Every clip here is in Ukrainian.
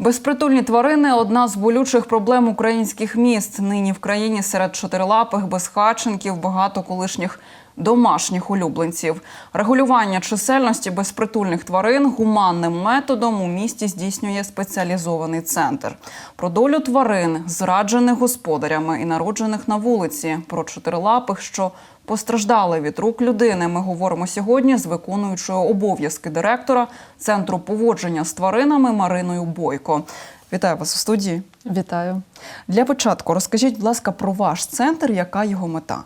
Безпритульні тварини одна з болючих проблем українських міст. Нині в країні серед чотирилапих безхатченків багато колишніх домашніх улюбленців. Регулювання чисельності безпритульних тварин гуманним методом у місті здійснює спеціалізований центр. Про долю тварин, зраджених господарями і народжених на вулиці, про чотирилапих, що постраждали від рук людини. Ми говоримо сьогодні з виконуючою обов'язки директора центру поводження з тваринами Мариною Бойко. Вітаю вас у студії. Вітаю. Для початку розкажіть, будь ласка, про ваш центр, яка його мета?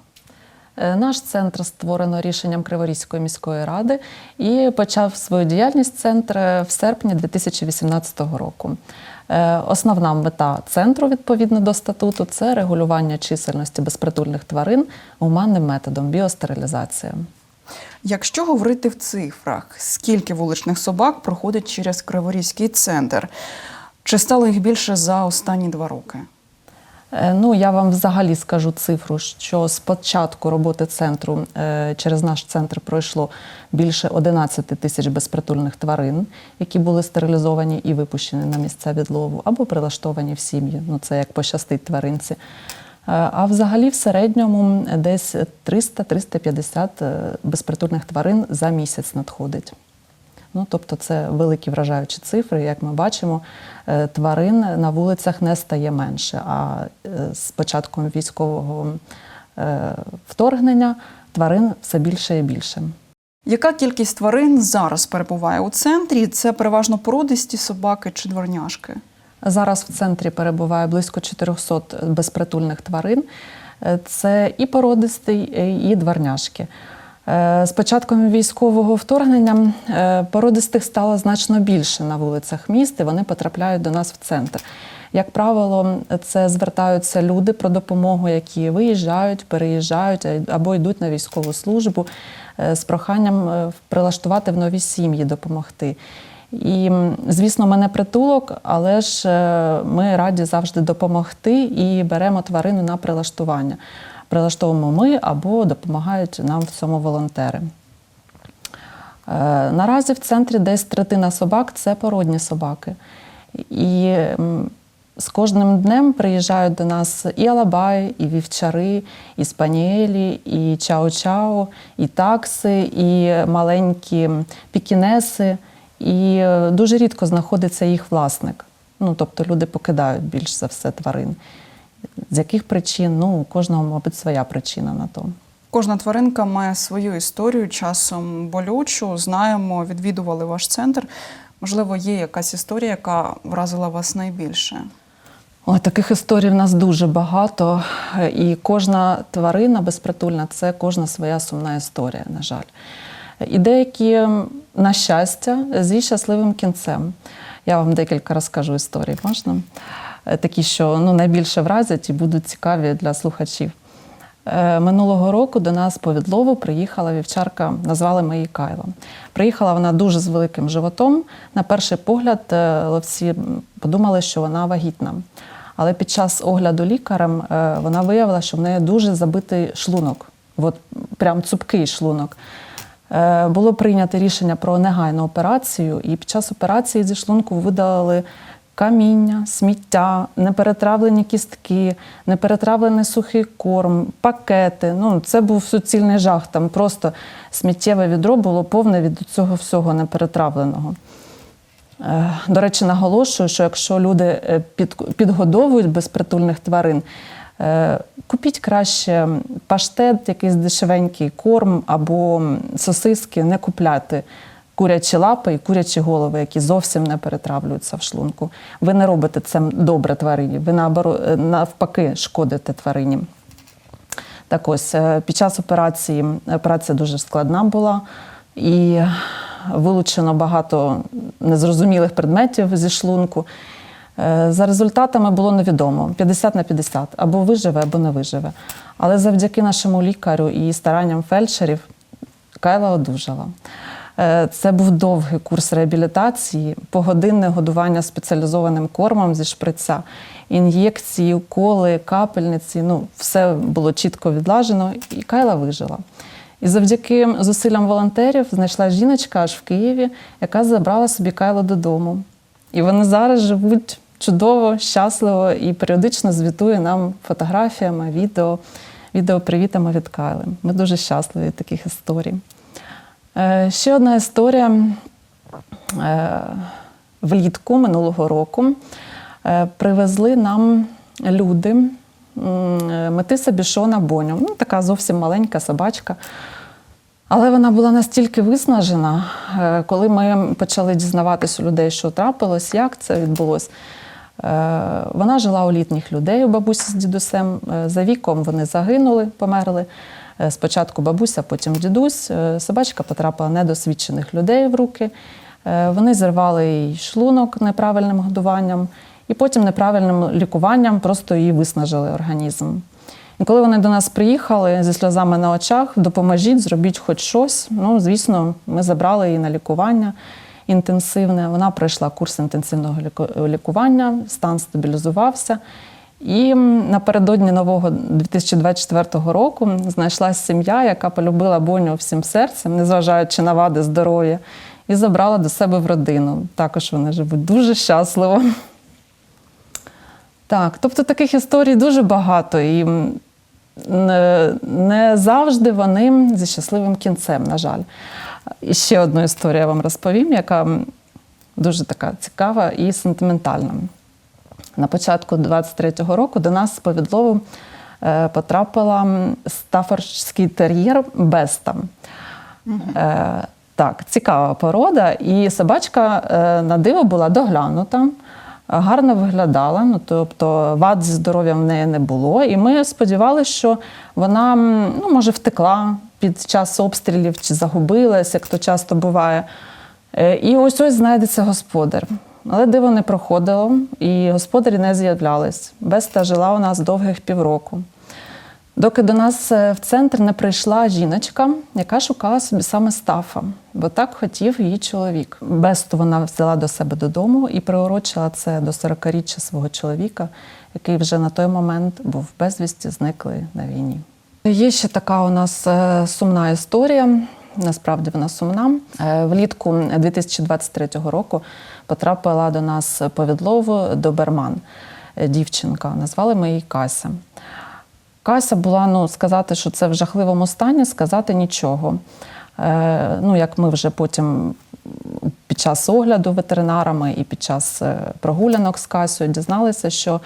Е, Наш центр створено рішенням Криворізької міської ради і почав свою діяльність центр в серпні 2018 року. Е, Основна мета центру відповідно до статуту це регулювання чисельності безпритульних тварин гуманним методом біостерилізація. Якщо говорити в цифрах, скільки вуличних собак проходить через Криворізький центр? Чи стало їх більше за останні два роки? Е, Ну, я вам взагалі скажу цифру, що з початку роботи центру е, через наш центр пройшло більше 11 тисяч безпритульних тварин, які були стерилізовані і випущені на місця відлову або прилаштовані в сім'ї. Ну, це як пощастить тваринці. Е, А взагалі в середньому десь 300-350 е, безпритульних тварин за місяць надходить. Ну, тобто це великі вражаючі цифри. Як ми бачимо, е, тварин на вулицях не стає менше. А е, з початком військового е, вторгнення тварин все більше і більше. Яка кількість тварин зараз перебуває у центрі? Це переважно породисті собаки чи дворняшки? Зараз в центрі перебуває близько 400 безпритульних тварин. Це і породисті, і дворняшки. Е, З початком військового вторгнення е, породистих стало значно більше на вулицях міст, і вони потрапляють до нас в центр. Як правило, це звертаються люди про допомогу, які виїжджають, переїжджають або йдуть на військову службу е, з проханням прилаштувати в нові сім'ї, допомогти. І, звісно, ми не притулок, але ж ми раді завжди допомогти і беремо тварину на прилаштування. Прилаштовуємо ми або допомагають нам в цьому волонтери. Е, Наразі в центрі десь третина собак це породні собаки. І з кожним днем приїжджають до нас і алабаї, і вівчари, і спаніелі, і чао-чао, і такси, і маленькі пікінеси. І е, дуже рідко знаходиться їх власник. Ну, тобто люди покидають більш за все тварин. З яких причин? Ну, у кожного, мабуть, своя причина на то. Кожна тваринка має свою історію, часом болючу. Знаємо, відвідували ваш центр. Можливо, є якась історія, яка вразила вас найбільше. О, таких історій в нас дуже багато. І кожна тварина безпритульна це кожна своя сумна історія, на жаль. І деякі, на щастя, зі щасливим кінцем. Я вам декілька розкажу історій, можна? Е, Такі, що ну, найбільше вразять і будуть цікаві для слухачів. Е, Минулого року до нас по відлову приїхала вівчарка, назвали ми її Кайла. Приїхала вона дуже з великим животом. На перший погляд е, ловці подумали, що вона вагітна. Але під час огляду лікарем вона виявила, що в неї дуже забитий шлунок, от прям цупкий шлунок. Було прийнято рішення про негайну операцію, і під час операції зі шлунку видалили каміння, сміття, неперетравлені кістки, неперетравлений сухий корм, пакети. Ну, це був суцільний жах. Там просто сміттєве відро було повне від цього всього неперетравленого. Е, До речі, наголошую, що якщо люди е, під, підгодовують безпритульних тварин, е, купіть краще паштет, якийсь дешевенький корм або сосиски, не купляти курячі лапи і курячі голови, які зовсім не перетравлюються в шлунку. Ви не робите це добре тварині, ви е, навпаки шкодите тварині. Так ось, е, під час операції операція дуже складна була і вилучено багато незрозумілих предметів зі шлунку. Е, За результатами було невідомо 50 на 50, або виживе, або не виживе. Але завдяки нашому лікарю і старанням фельдшерів Кайла одужала. Е, Це був довгий курс реабілітації, погодинне годування спеціалізованим кормом зі шприця, ін'єкції, уколи, капельниці. Ну, все було чітко відлажено, і Кайла вижила. І завдяки зусиллям волонтерів знайшла жіночка аж в Києві, яка забрала собі Кайло додому. І вони зараз живуть чудово, щасливо і періодично звітує нам фотографіями, відео, відеопривітами від Кайли. Ми дуже щасливі від таких історій. Е, Ще одна історія. Е, Влітку минулого року е, привезли нам люди метиса бішона Боню. Ну, така зовсім маленька собачка. Але вона була настільки виснажена, коли ми почали дізнаватися у людей, що трапилось, як це відбулося. Вона жила у літніх людей у бабусі з дідусем. За віком вони загинули, померли. Е, Спочатку бабуся, потім дідусь. Е, Собачка потрапила недосвідчених людей в руки. Е, Вони зірвали їй шлунок неправильним годуванням, і потім неправильним лікуванням просто її виснажили організм. І коли вони до нас приїхали зі сльозами на очах, допоможіть, зробіть хоч щось. Ну, звісно, ми забрали її на лікування інтенсивне. Вона пройшла курс інтенсивного лікування, стан стабілізувався. І напередодні нового 2024 року знайшлась сім'я, яка полюбила Боню всім серцем, незважаючи на вади здоров'я, і забрала до себе в родину. Також вони живуть дуже щасливо. Так, тобто таких історій дуже багато, і не, не завжди вони зі щасливим кінцем, на жаль. І ще одну історію я вам розповім, яка дуже така цікава і сентиментальна. На початку 23-го року до нас по відлову е, потрапила стафордський тер'єр Беста. Е, так, цікава порода. І собачка е, на диво була доглянута, гарно виглядала, ну, тобто вад зі здоров'ям в неї не було. І ми сподівалися, що вона ну, може втекла під час обстрілів чи загубилась, як то часто буває. І ось ось знайдеться господар. Але диво не проходило, і господарі не з'являлись. Беста жила у нас довгих півроку. Доки до нас е, в центр не прийшла жіночка, яка шукала собі саме стафа, бо так хотів її чоловік. Бесту вона взяла до себе додому і приурочила це до 40-річчя свого чоловіка, який вже на той момент був безвісті зниклий на війні. Є ще така у нас е, сумна історія. Насправді вона сумна. Е, Влітку 2023 року потрапила до нас по відлову доберман е, дівчинка. Назвали ми її Кася. Кася була, ну, сказати, що це в жахливому стані, сказати нічого. Е, ну, як ми вже потім під час огляду ветеринарами і під час прогулянок з Касею дізналися, що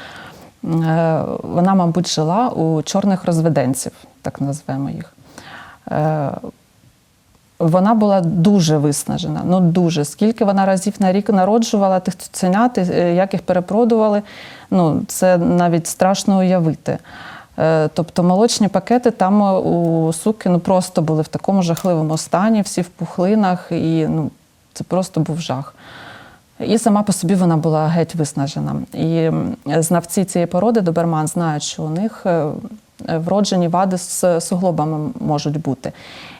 вона, мабуть, жила у чорних розведенців, так назвемо їх. Вона була дуже виснажена. Ну дуже. Скільки вона разів на рік народжувала тих цуценят, е, як їх перепродували, ну це навіть страшно уявити. Е, Тобто молочні пакети там е, у суки ну, просто були в такому жахливому стані, всі в пухлинах, і ну, це просто був жах. І сама по собі вона була геть виснажена. І знавці цієї породи доберман знають, що у них вроджені вади з суглобами можуть бути.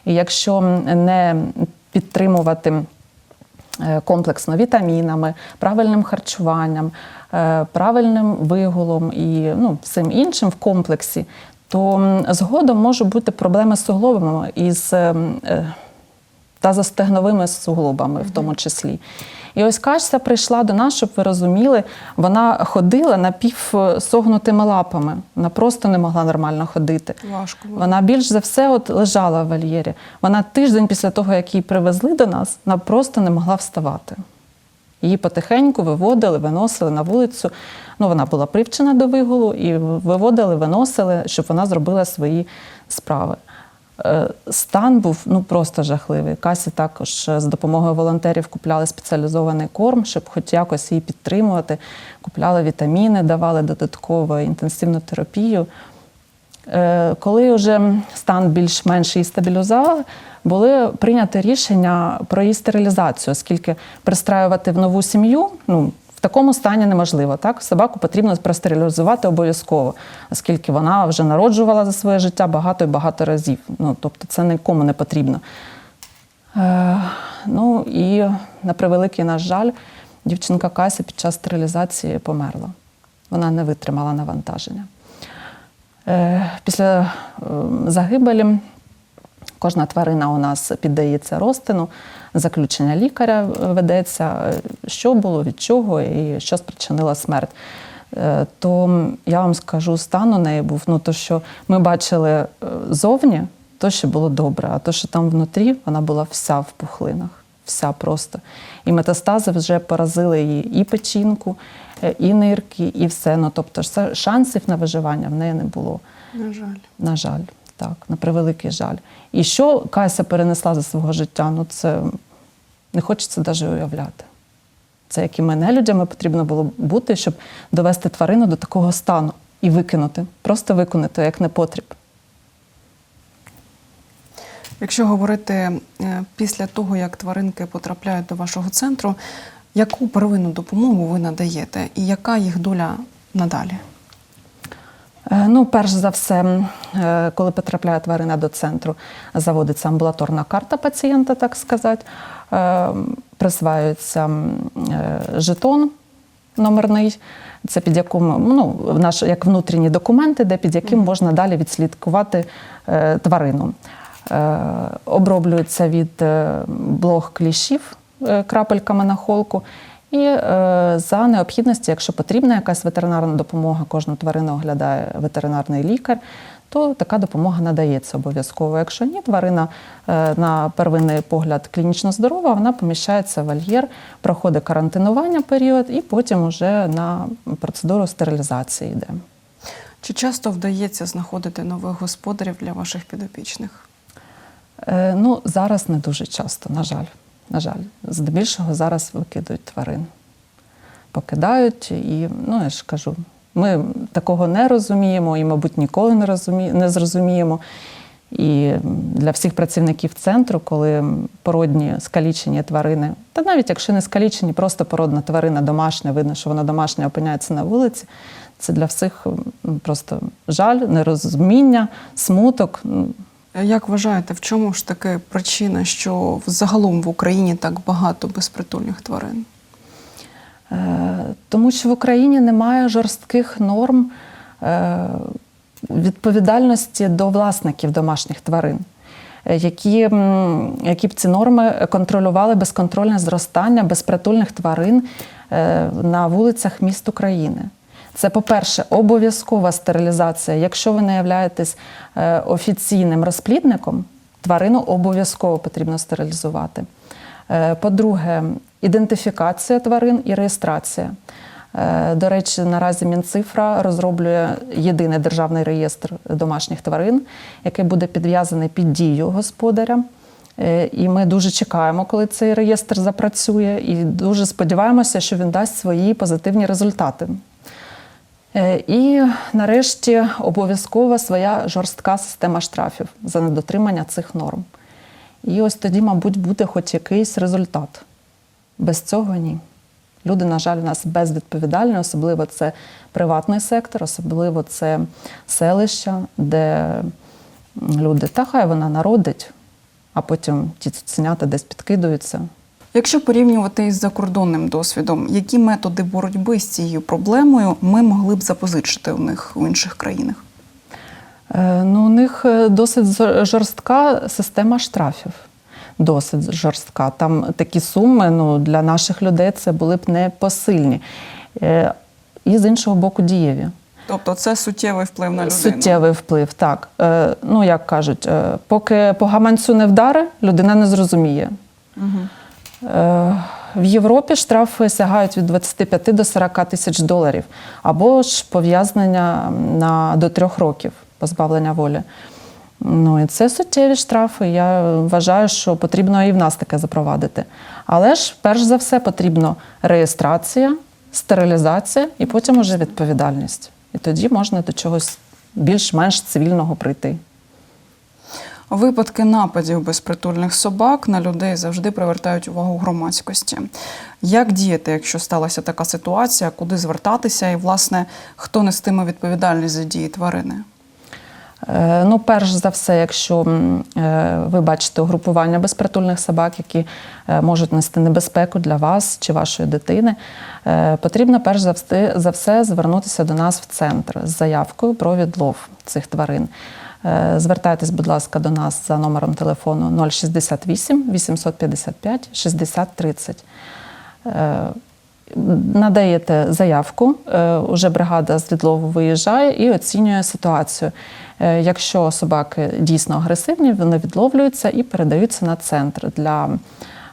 І якщо не підтримувати е, комплексно вітамінами, правильним харчуванням, е, правильним вигулом і ну, всім іншим в комплексі, то згодом можуть бути проблеми з суглобами і з е, тазостегновими суглобами в тому числі. І ось Качця прийшла до нас, щоб ви розуміли, вона ходила напівсогнутими лапами. Вона просто не могла нормально ходити. Важко було. Вона більш за все от лежала в вольєрі. Вона тиждень після того, як її привезли до нас, вона просто не могла вставати. Її потихеньку виводили, виносили на вулицю. Ну, вона була привчена до вигулу, і виводили, виносили, щоб вона зробила свої справи. Е, Стан був ну просто жахливий. Касі також з допомогою волонтерів купляли спеціалізований корм, щоб хоч якось її підтримувати. Купляли вітаміни, давали додатково інтенсивну терапію. Е, Коли вже стан більш-менш її стабілізували, були прийняті рішення про її стерилізацію, оскільки пристраювати в нову сім'ю ну, в такому стані неможливо. Так? Собаку потрібно простерилізувати обов'язково, оскільки вона вже народжувала за своє життя багато і багато разів. Ну, тобто це нікому не потрібно. Е, ну і на превеликий наш жаль, дівчинка Кася під час стерилізації померла. Вона не витримала навантаження. Е, Після е, загибелі Кожна тварина у нас піддається розтину, заключення лікаря ведеться, е, що було, від чого і що спричинило смерть. Е, То я вам скажу, стан у неї був, ну то, що ми бачили е, зовні, то ще було добре, а то, що там внутрі, вона була вся в пухлинах, вся просто. І метастази вже поразили її і печінку, е, і нирки, і все. Ну тобто шансів на виживання в неї не було. На жаль. На жаль, так, на превеликий жаль. І що Кася перенесла за свого життя, ну це не хочеться навіть уявляти. Це якими нелюдями потрібно було бути, щоб довести тварину до такого стану і викинути, просто виконати як непотріб. Якщо говорити е, після того, як тваринки потрапляють до вашого центру, яку первинну допомогу ви надаєте і яка їх доля надалі? Е, Ну, перш за все, е, коли потрапляє тварина до центру, заводиться амбулаторна карта пацієнта, так сказати, Е, присваюється жетон номерний. Це під яким ну, наш як внутрішні документи, де під яким можна далі відслідкувати тварину. Оброблюється від блох кліщів крапельками на холку. І е, за необхідності, якщо потрібна якась ветеринарна допомога, кожну тварину оглядає ветеринарний лікар, то така допомога надається обов'язково. Якщо ні, тварина е, на первинний погляд клінічно здорова, вона поміщається в вольєр, проходить карантинування період і потім уже на процедуру стерилізації йде. Чи часто вдається знаходити нових господарів для ваших підопічних? Е, Ну, зараз не дуже часто, на жаль. На жаль, здебільшого зараз викидують тварин. Покидають, і, ну, я ж кажу, ми такого не розуміємо і, мабуть, ніколи не, розумі... не зрозуміємо. І для всіх працівників центру, коли породні скалічені тварини, та навіть якщо не скалічені, просто породна тварина домашня, видно, що вона домашня опиняється на вулиці, це для всіх просто жаль, нерозуміння, смуток. Ну, Як вважаєте, в чому ж таки причина, що загалом в Україні так багато безпритульних тварин? Е, Тому що в Україні немає жорстких норм е, відповідальності до власників домашніх тварин, е, які, які б ці норми контролювали безконтрольне зростання безпритульних тварин е, на вулицях міст України. Це, по-перше, обов'язкова стерилізація. Якщо ви не являєтесь е, офіційним розплідником, тварину обов'язково потрібно стерилізувати. Е, По-друге, ідентифікація тварин і реєстрація. Е, До речі, наразі Мінцифра розроблює єдиний державний реєстр домашніх тварин, який буде підв'язаний під дію господаря. І ми дуже чекаємо, коли цей реєстр запрацює, і дуже сподіваємося, що він дасть свої позитивні результати. Е, І нарешті обов'язкова своя жорстка система штрафів за недотримання цих норм. І ось тоді, мабуть, буде хоч якийсь результат. Без цього ні. Люди, на жаль, у нас безвідповідальні, особливо це приватний сектор, особливо це селища, де люди, та хай вона народить, а потім ті цуценята десь підкидаються. Якщо порівнювати із закордонним досвідом, які методи боротьби з цією проблемою ми могли б запозичити у них в інших країнах? Е, Ну, у них е, досить жорстка система штрафів. Досить жорстка. Там такі суми ну, для наших людей це були б непосильні. Е, І з іншого боку, дієві. Тобто це суттєвий вплив на людину. Суттєвий вплив, так. Ну, як кажуть, поки по гаманцю не вдари, людина не зрозуміє. Е, В Європі штрафи сягають від 25 до 40 тисяч доларів, або ж пов'язнення на до трьох років позбавлення волі. Ну і це суттєві штрафи. Я вважаю, що потрібно і в нас таке запровадити. Але ж, перш за все, потрібно реєстрація, стерилізація і потім уже відповідальність. І тоді можна до чогось більш-менш цивільного прийти. Випадки нападів безпритульних собак на людей завжди привертають увагу громадськості. Як діяти, якщо сталася така ситуація, куди звертатися, і власне хто нестиме відповідальність за дії тварини? Е, Ну, перш за все, якщо е, ви бачите угрупування безпритульних собак, які е, можуть нести небезпеку для вас чи вашої дитини, потрібно перш за все звернутися до нас в центр з заявкою про відлов цих тварин. Е, Звертайтесь, будь ласка, до нас за номером телефону 068 855 60 30. Е, Надаєте заявку, е, уже бригада з відлову виїжджає і оцінює ситуацію. Е, Якщо собаки дійсно агресивні, вони відловлюються і передаються на центр для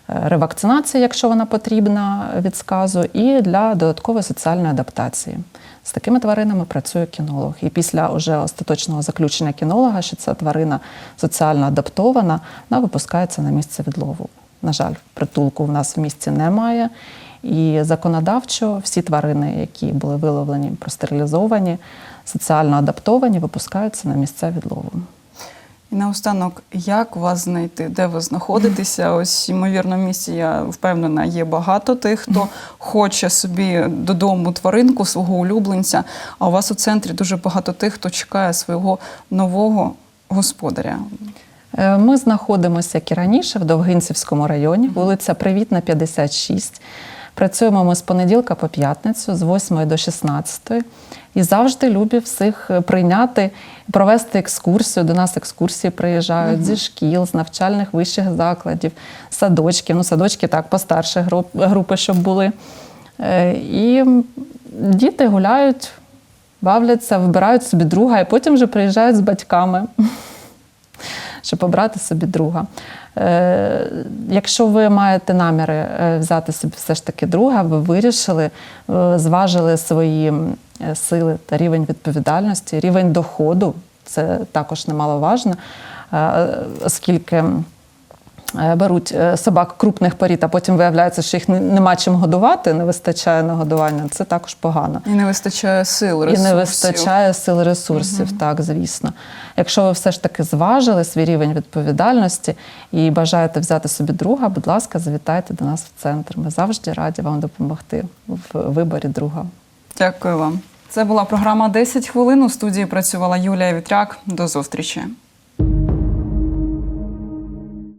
ревакцинації, якщо вона потрібна від сказу, і для додаткової соціальної адаптації. З такими тваринами працює кінолог. І після уже остаточного заключення кінолога, що ця тварина соціально адаптована, вона випускається на місце відлову. На жаль, притулку в нас в місті немає. І законодавчо всі тварини, які були виловлені, простерилізовані, соціально адаптовані, випускаються на місце відлову. Наостанок, як вас знайти, де ви знаходитеся? Ось, ймовірно, в місті, я впевнена, є багато тих, хто хоче собі додому тваринку, свого улюбленця. А у вас у центрі дуже багато тих, хто чекає свого нового господаря. Е, Ми знаходимося, як і раніше, в Довгинцівському районі, вулиця Привітна, 56. Працюємо ми з понеділка по п'ятницю, з 8 до 16. І завжди любі всіх е, прийняти, провести екскурсію. До нас екскурсії приїжджають зі шкіл, з навчальних вищих закладів, садочків. Ну, садочки так, постарші групи, щоб були. Е, І діти гуляють, бавляться, вибирають собі друга, і потім вже приїжджають з батьками щоб обрати собі друга. Е, якщо ви маєте наміри е, взяти собі все ж таки друга, ви вирішили, е, зважили свої сили та рівень відповідальності, рівень доходу, це також немаловажно, оскільки. Е, Беруть е, собак крупних порід, а потім виявляється, що їх нема чим годувати, не вистачає на годування. Це також погано. І не вистачає сил, І не вистачає сил ресурсів, так, звісно. Якщо ви все ж таки зважили свій рівень відповідальності і бажаєте взяти собі друга, будь ласка, завітайте до нас в центр. Ми завжди раді вам допомогти в виборі друга. Дякую вам. Це була програма «10 хвилин. У студії працювала Юлія Вітряк. До зустрічі.